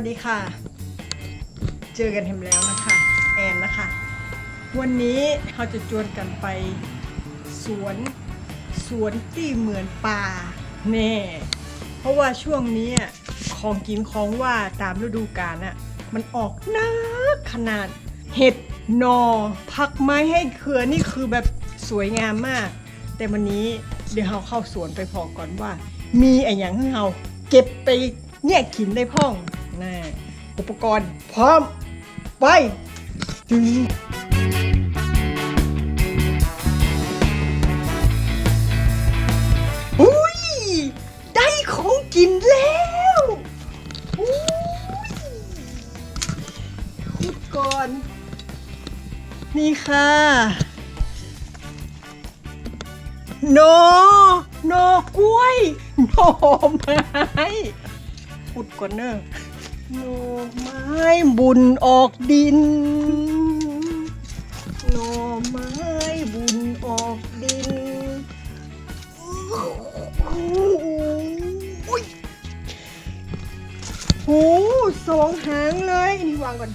วัสดีค่ะ เจอกันเห็นแล้วนะคะ แอนนะคะ วันนี้เราจะจวนกันไปสวนสวนที่เหมือนป่าแน่เพราะว่าช่วงนี้ของกินของว่าตามฤดูกาลน่ะมันออกนักขนาดเห็ดหนอพักไม้ให้เครือนี่คือแบบสวยงามมาก แต่วันนี้เดี๋ยวเราเข้าสวนไปพอก่อนว่า มีอะไรอย่างให้เราเก็บไปเนี่ยกินได้พ่อง นะอุปกรณ์พร้อม ไปจึงอุ้ย ได้ของกินแล้วอุ้ยขุดก่อนนี่ค่ะโนโนกล้วยโนไม้ขุดก่อนเนอะ โนไม้บุญออกดินโนไม้บุญออกดินโอ้ยโหสองหางเลย นี่วางก่อน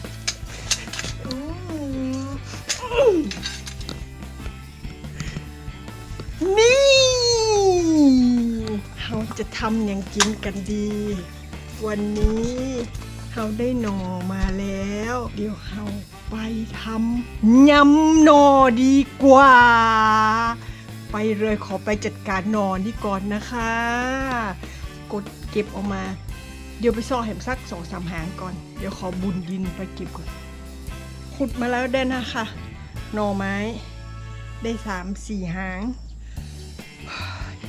นี่เราจะทำอย่างกินกันดี วันนี้ เราได้หนอมาแล้ว เดี๋ยวเราไปทำยำหนอดีกว่า ไปเลยขอไปจัดการหนอนี่ก่อนนะคะ กดเก็บออกมา เดี๋ยวไปซ่อแหมสักสองสามหางก่อน เดี๋ยวขอบุญดินไปเก็บก่อน ขุดมาแล้วได้นะคะหน่อไม้ ได้สามสี่หาง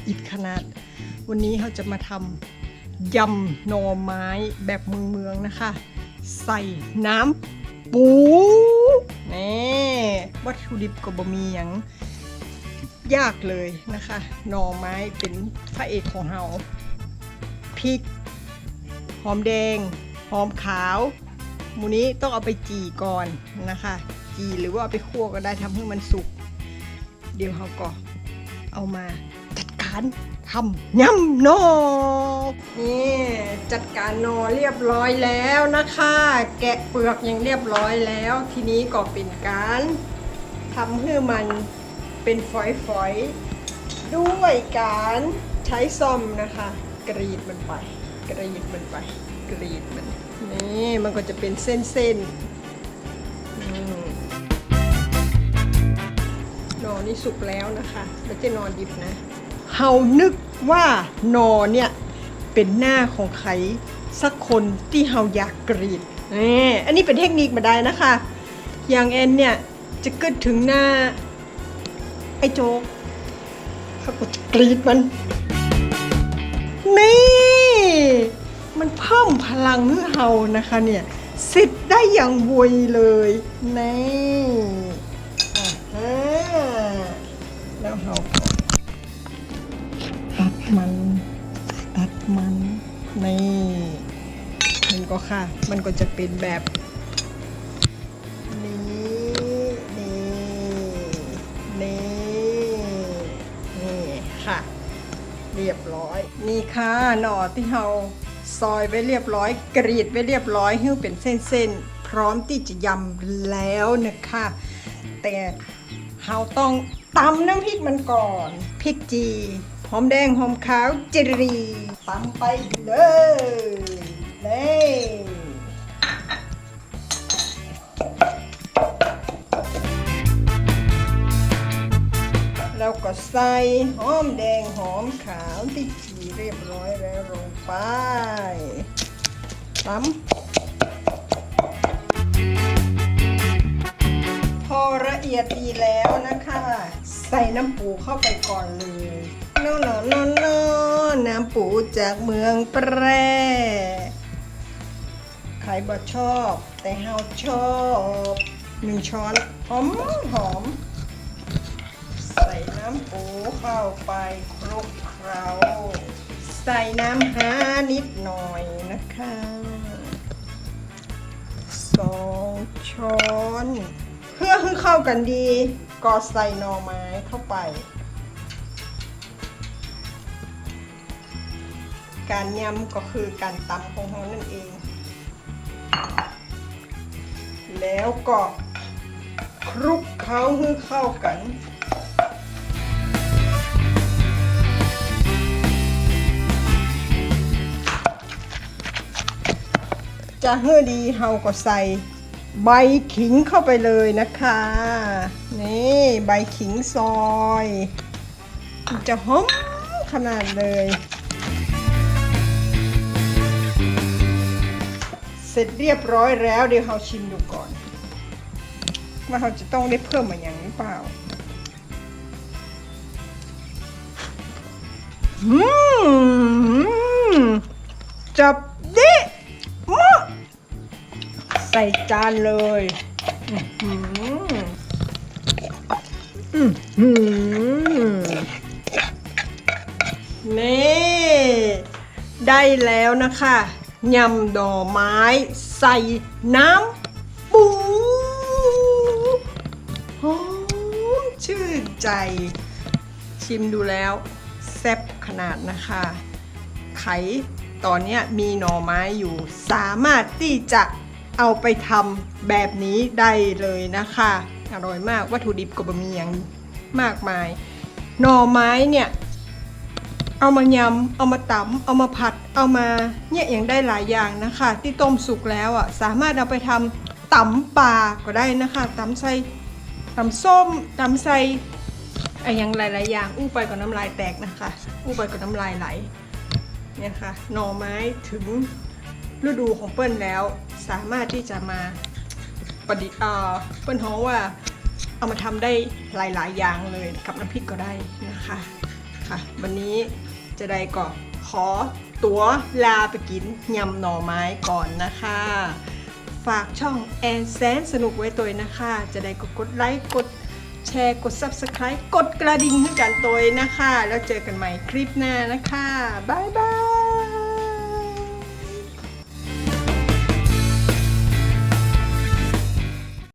อิดขนาด วันนี้เขาจะมาทำ ยำหน่อไม้แบบเมืองเมืองๆนะคะ ใส่น้ำปูนี่วัตถุดิบก็บ่มีอย่างยากเลยนะคะ หน่อไม้เป็นพระเอกของเราพริก หอมแดง หอมขาวหมูนี้ต้องเอาไปจี่ก่อนนะคะ จี่หรือว่าเอาไปคั่วก็ได้ทำให้มันสุก เดี๋ยวเขาก็เอามาจัดการ ทำยำนอนี่จัดการนอเรียบร้อยแล้วนะคะ แกะเปลือกอย่างเรียบร้อยแล้ว ทีนี้ก็เป็นการทำให้มันเป็นฝอยๆ ด้วยการใช้ซ่อมนะคะ กรีดมันไป กรีดมันไป กรีดมันนี่มันก็จะเป็นเส้นๆอืมหนอนี่สุกแล้วนะคะไม่ใช่หนอนดิบนะ เฮานึกว่านอเนี่ยเป็นหน้าของใครสักคนที่เฮาอยากกรีดนี่อันนี้เป็นเทคนิคมาได้นะคะ อย่างแอนเนี่ยจะเกิดถึงหน้า ไอ้โจ๊กเขาก็จะกรีดมัน นี่ มันเพิ่มพลังให้เฮานะคะเนี่ยสิทธิ์ได้อย่างไวยเลยนี่แล้วเราก มัน ตัดมันนี่มันก็ค่ะ มันก็จะเป็นแบบ นี้นี่นี่นี่ค่ะ เรียบร้อย นี่ค่ะหน่อที่เราซอยไว้เรียบร้อย กรีดไว้เรียบร้อยให้วเป็นเส้นๆ พร้อมที่จะยำแล้วนะคะ แต่เราต้องตำน้ำพริกมันก่อน พริกจี อมแดงหอมขาวเจรีตำไปเลยนี่แล้วก็ใส่หอมแดงหอมขาวที่จีเรียบร้อยแล้วลงไปตำพอละเอียดดีแล้วนะคะ ใส่น้ำปูเข้าไปก่อนเลย นอนนอนนอนน้ำปูจากเมืองแปรใครบ่ชอบ แต่เฮาชอบหนึ่งช้อนหอมหอม ใส่น้ำปูเข้าไปคลุกเคล้าใส่น้ำฮานิดหน่อยนะคะสองช้อน เพื่อให้เข้ากันดี ก็ใส่หน่อไม้เข้าไป การยำก็คือการตำของเรานั่นเอง แล้วก็คลุกเคล้าให้เข้ากันจะเฮือดีเฮาก็ใส่ใบขิงเข้าไปเลยนะคะ นี่ใบขิงซอย จะหอมขนาดเลย เสร็จเรียบร้อยแล้วเดี๋ยวเราชิมดูก่อนว่าเราจะต้องได้เพิ่มมาอย่างหรือเปล่าอืมจับดิมะใส่จานเลยอื้อหืออื้อหือนี่ ได้แล้วนะคะ ยำดอกไม้ใส่น้ำปูหอมชื่นใจ ชิมดูแล้วแซ่บขนาดนะคะ ไข่ตอนนี้มีหน่อไม้อยู่ สามารถที่จะเอาไปทำแบบนี้ได้เลยนะคะ อร่อยมากวัตถุดิบก็บะมีอย่างมากมาย หน่อไม้เนี่ย เอามายำ เอามาตำเอามาผัด เอามาเนี่ยอย่างได้หลายอย่างนะคะ ที่ต้มสุกแล้วอะสามารถเอาไปทำตำปลาก็ได้นะคะตำใส่ตำส้มตำใส่อะอย่างหลายๆอย่างอู้ไปกับน้ำลายแตกนะคะ อู้ไปกับน้ำลายไหลเนี่ยค่ะหน่อไม้ถึงฤดูของเปิ้ลแล้ว สามารถที่จะมาประดิษฐ์เอ่อเปิ้ลฮ้องว่าเอามาทำได้หลายๆอย่างเลยกับน้ำพริกก็ได้นะคะ ค่ะ วันนี้จะได้ก็ขอตัวลาไปกินยำหน่อไม้ก่อนนะคะ ฝากช่องแอนแซนสนุกไว้ตัวนะคะ จะได้ก็กดไลค์กดแชร์กด Subscribe กดกระดิ่งให้กันตัวนะคะ แล้วเจอกันใหม่คลิปหน้านะคะ บ๊ายบาย